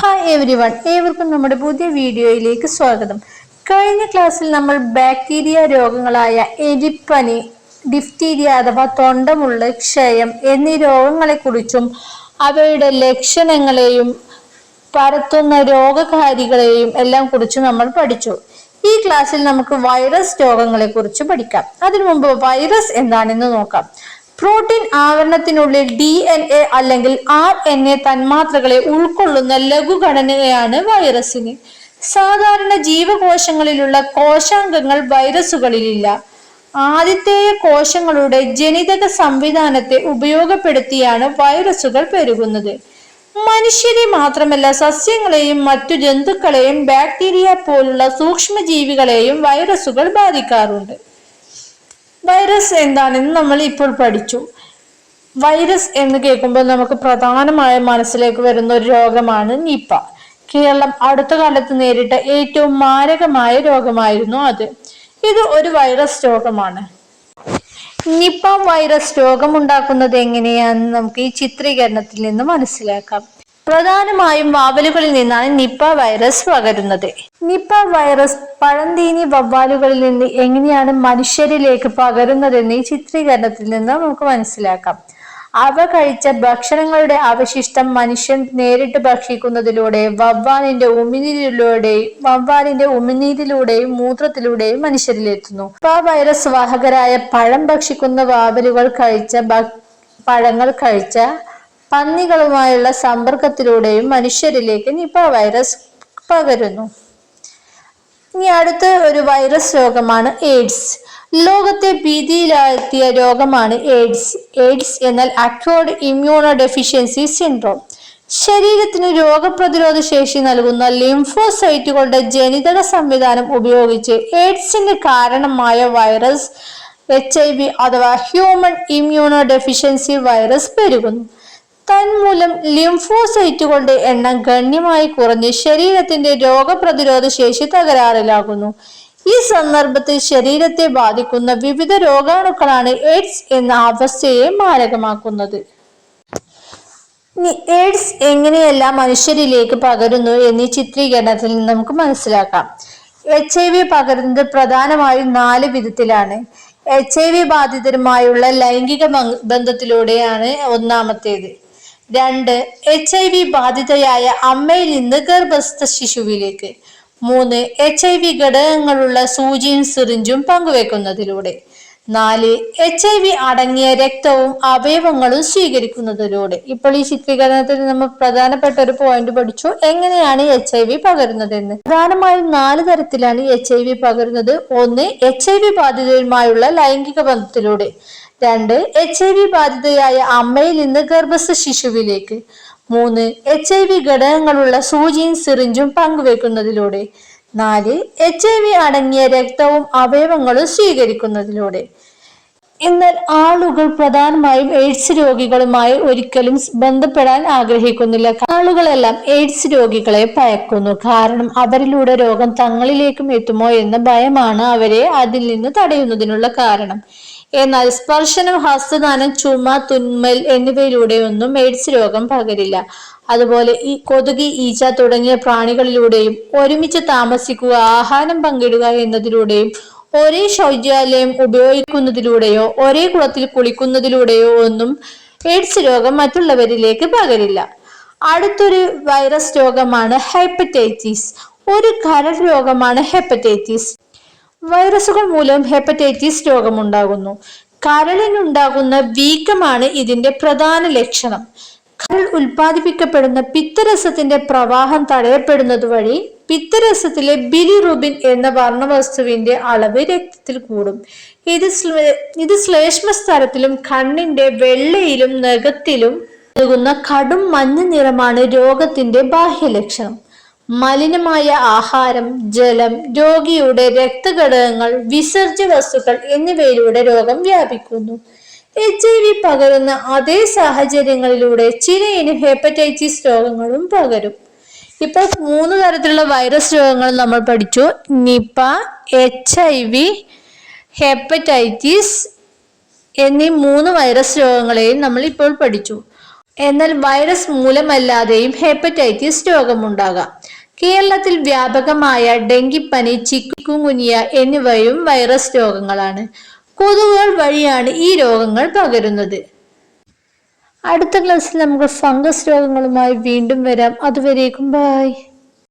Hi every one ഏവർക്കും നമ്മുടെ പുതിയ വീഡിയോയിലേക്ക് സ്വാഗതം. കഴിഞ്ഞ ക്ലാസ്സിൽ നമ്മൾ ബാക്ടീരിയ രോഗങ്ങളായ എരിപ്പനി ഡിഫ്തീരിയ അഥവാ തൊണ്ടമുള്ള ക്ഷയം എന്നീ രോഗങ്ങളെക്കുറിച്ചും അവയുടെ ലക്ഷണങ്ങളെയും പരത്തുന്ന രോഗകാരികളെയും എല്ലാം കുറിച്ച് നമ്മൾ പഠിച്ചു. ഈ ക്ലാസ്സിൽ നമുക്ക് വൈറസ് രോഗങ്ങളെ കുറിച്ച് പഠിക്കാം. അതിനു മുമ്പ് വൈറസ് എന്താണെന്ന് നോക്കാം. പ്രോട്ടീൻ ആവരണത്തിനുള്ളിൽ ഡി എൻ എ അല്ലെങ്കിൽ ആർ എൻ എ തന്മാത്രകളെ ഉൾക്കൊള്ളുന്ന ലഘുഘടനയാണ് വൈറസിന്. സാധാരണ ജീവകോശങ്ങളിലുള്ള കോശാംഗങ്ങൾ വൈറസുകളിലില്ല. ആദ്യത്തെ കോശങ്ങളുടെ ജനിതക സംവിധാനത്തെ ഉപയോഗപ്പെടുത്തിയാണ് വൈറസുകൾ പെരുകുന്നത്. മനുഷ്യരെ മാത്രമല്ല സസ്യങ്ങളെയും മറ്റു ജന്തുക്കളെയും ബാക്ടീരിയ പോലുള്ള സൂക്ഷ്മജീവികളെയും വൈറസുകൾ ബാധിക്കാറുണ്ട്. വൈറസ് എന്താണെന്ന് നമ്മൾ ഇപ്പോൾ പഠിച്ചു. വൈറസ് എന്ന് കേൾക്കുമ്പോൾ നമുക്ക് പ്രധാനമായും മനസ്സിലേക്ക് വരുന്ന ഒരു രോഗമാണ് നിപ്പ. കേരളം അടുത്ത കാലത്ത് നേരിട്ട ഏറ്റവും മാരകമായ രോഗമായിരുന്നു അത്. ഇത് ഒരു വൈറസ് രോഗമാണ്. നിപ്പ വൈറസ് രോഗമുണ്ടാക്കുന്നത് എങ്ങനെയാണെന്ന് നമുക്ക് ഈ ചിത്രീകരണത്തിൽ നിന്ന് മനസ്സിലാക്കാം. പ്രധാനമായും വാവലുകളിൽ നിന്നാണ് നിപ്പ വൈറസ് പകരുന്നത്. നിപ്പ വൈറസ് പഴന്തീനി വവ്വാലുകളിൽ നിന്ന് എങ്ങനെയാണ് മനുഷ്യരിലേക്ക് പകരുന്നതെന്ന് ഈ ചിത്രീകരണത്തിൽ നിന്ന് നമുക്ക് മനസ്സിലാക്കാം. അവ കഴിച്ച ഭക്ഷണങ്ങളുടെ അവശിഷ്ടം മനുഷ്യൻ നേരിട്ട് ഭക്ഷിക്കുന്നതിലൂടെ വവ്വാലിന്റെ ഉമിനീരിലൂടെയും വവ്വാലിന്റെ ഉമിനീരിലൂടെയും മൂത്രത്തിലൂടെയും മനുഷ്യരിലെത്തുന്നു നിപ്പ വൈറസ് വാഹകരായ പഴം ഭക്ഷിക്കുന്ന വാവലുകൾ കഴിച്ച പഴങ്ങൾ കഴിച്ച പന്നികളുമായുള്ള സമ്പർക്കത്തിലൂടെയും മനുഷ്യരിലേക്ക് നിപ വൈറസ് പകരുന്നു. ഇനി അടുത്ത ഒരു വൈറസ് രോഗമാണ് എയ്ഡ്സ് ലോകത്തെ ഭീതിയിലാഴ്ത്തിയ രോഗമാണ് എയ്ഡ്സ് എയ്ഡ്സ് എന്നാൽ അക്വേർഡ് ഇമ്മ്യൂണോ ഡെഫിഷ്യൻസി സിൻഡ്രോം ശരീരത്തിന് രോഗപ്രതിരോധ ശേഷി നൽകുന്ന ലിംഫോസൈറ്റുകളുടെ ജനിതക സംവിധാനം ഉപയോഗിച്ച് എയ്ഡ്സിന് കാരണമായ വൈറസ് എച്ച് ഐ വി അഥവാ ഹ്യൂമൻ ഇമ്മ്യൂണോ ഡെഫിഷ്യൻസി വൈറസ് പെരുകുന്നു. തന്മൂലം ലിംഫോസൈറ്റുകളുടെ എണ്ണം ഗണ്യമായി കുറഞ്ഞ് ശരീരത്തിന്റെ രോഗപ്രതിരോധ ശേഷി തകരാറിലാകുന്നു. ഈ സന്ദർഭത്തിൽ ശരീരത്തെ ബാധിക്കുന്ന വിവിധ രോഗാണുക്കളാണ് എയ്ഡ്സ് എന്ന അവസ്ഥയെ മാരകമാക്കുന്നത്. എയ്ഡ്സ് എങ്ങനെയെല്ലാം മനുഷ്യരിലേക്ക് പകരുന്നു എന്നീ ചിത്രീകരണത്തിൽ നിന്ന് നമുക്ക് മനസ്സിലാക്കാം. എച്ച് ഐ വി പകരുന്നത് പ്രധാനമായും നാല് വിധത്തിലാണ്. എച്ച് ഐ വി ബാധിതരുമായുള്ള ലൈംഗിക ബന്ധത്തിലൂടെയാണ് ഒന്നാമത്തേത്. രണ്ട് എച്ച് ഐ വി ബാധിതയായ അമ്മയിൽ നിന്ന് ഗർഭസ്ഥ ശിശുവിലേക്ക്. മൂന്ന് എച്ച് ഐ വി ഘടകങ്ങളുള്ള സൂചിയും സിറിഞ്ചും പങ്കുവെക്കുന്നതിലൂടെ. നാല് എച്ച് ഐ വി അടങ്ങിയ രക്തവും അവയവങ്ങളും സ്വീകരിക്കുന്നതിലൂടെ. ഇപ്പോൾ ഈ ചിത്രീകരണത്തിൽ നമ്മൾ പ്രധാനപ്പെട്ട ഒരു പോയിന്റ് പഠിച്ചു. എങ്ങനെയാണ് എച്ച് ഐ വി പകരുന്നതെന്ന്. പ്രധാനമായും നാല് തരത്തിലാണ് എച്ച് ഐ വി പകരുന്നത്. ഒന്ന് എച്ച് ഐ വി ബാധിതരുമായുള്ള ലൈംഗിക ബന്ധത്തിലൂടെ. രണ്ട് എച്ച് ഐ വി ബാധിതയായ അമ്മയിൽ നിന്ന് ഗർഭസ്ഥ ശിശുവിലേക്ക്. മൂന്ന് എച്ച് ഐ വി ഘടകങ്ങളുള്ള സൂചിയും സിറിഞ്ചും പങ്കുവെക്കുന്നതിലൂടെ. നാല് എച്ച് ഐ വി അടങ്ങിയ രക്തവും അവയവങ്ങളും സ്വീകരിക്കുന്നതിലൂടെ. എന്നാൽ ആളുകൾ പ്രധാനമായും എയ്ഡ്സ് രോഗികളുമായി ഒരിക്കലും ബന്ധപ്പെടാൻ ആഗ്രഹിക്കുന്നില്ല. ആളുകളെല്ലാം എയ്ഡ്സ് രോഗികളെ ഭയക്കുന്നു. കാരണം അവരിലൂടെ രോഗം തങ്ങളിലേക്കും എത്തുമോ എന്ന ഭയമാണ് അവരെ അതിൽ നിന്ന് തടയുന്നതിനുള്ള കാരണം. എന്നാൽ സ്പർശനം ഹസ്തദാനം ചുമ തുന്മൽ എന്നിവയിലൂടെയൊന്നും എയ്ഡ്സ് രോഗം പകരില്ല. അതുപോലെ ഈ കൊതുകി ഈച്ച തുടങ്ങിയ പ്രാണികളിലൂടെയും ഒരുമിച്ച് താമസിക്കുക ആഹാരം പങ്കിടുക എന്നതിലൂടെയും ഒരേ ശൗചാലയം ഉപയോഗിക്കുന്നതിലൂടെയോ ഒരേ കുളത്തിൽ കുളിക്കുന്നതിലൂടെയോ ഒന്നും എയ്ഡ്സ് രോഗം മറ്റുള്ളവരിലേക്ക് പകരില്ല. അടുത്തൊരു വൈറസ് രോഗമാണ് ഹെപ്പറ്റൈറ്റിസ്. ഒരു കരൾ രോഗമാണ് ഹെപ്പറ്റൈറ്റിസ്. വൈറസുകൾ മൂലം ഹെപ്പറ്റൈറ്റിസ് രോഗമുണ്ടാകുന്നു. കരളിനുണ്ടാകുന്ന വീക്കമാണ് ഇതിന്റെ പ്രധാന ലക്ഷണം. കരൾ ഉൽപ്പാദിപ്പിക്കപ്പെടുന്ന പിത്തരസത്തിന്റെ പ്രവാഹം തടയപ്പെടുന്നത് വഴി പിത്തരസത്തിലെ ബിലിറൂബിൻ എന്ന വർണവസ്തുവിന്റെ അളവ് രക്തത്തിൽ കൂടും. ഇത് ഇത് ശ്ലേഷ്മ സ്ഥലത്തിലും കണ്ണിന്റെ വെള്ളയിലും നഖത്തിലും നൽകുന്ന കടും മഞ്ഞ നിറമാണ് രോഗത്തിന്റെ ബാഹ്യലക്ഷണം. മലിനമായ ആഹാരം ജലം രോഗിയുടെ രക്തഘടകങ്ങൾ വിസർജ്യ വസ്തുക്കൾ എന്നിവയിലൂടെ രോഗം വ്യാപിക്കുന്നു. എച്ച് ഐ വി പകരുന്ന അതേ സാഹചര്യങ്ങളിലൂടെ ചിലയിനം ഹെപ്പറ്റൈറ്റിസ് രോഗങ്ങളും പകരും. ഇപ്പോൾ മൂന്ന് തരത്തിലുള്ള വൈറസ് രോഗങ്ങൾ നമ്മൾ പഠിച്ചു. Nipah H I V hepatitis എന്നീ മൂന്ന് വൈറസ് രോഗങ്ങളെയും നമ്മൾ ഇപ്പോൾ പഠിച്ചു. എന്നാൽ വൈറസ് മൂലമല്ലാതെയും ഹെപ്പറ്റൈറ്റിസ് രോഗമുണ്ടാകാം. കേരളത്തിൽ വ്യാപകമായ ഡെങ്കിപ്പനി ചിക്കുൻകുനിയ എന്നിവയും വൈറസ് രോഗങ്ങളാണ്. കൊതുകുകൾ വഴിയാണ് ഈ രോഗങ്ങൾ പകരുന്നത്. അടുത്ത ക്ലാസ്സിൽ നമുക്ക് ഫംഗസ് രോഗങ്ങളുമായി വീണ്ടും വരാം. അതുവരേക്കും ബായ്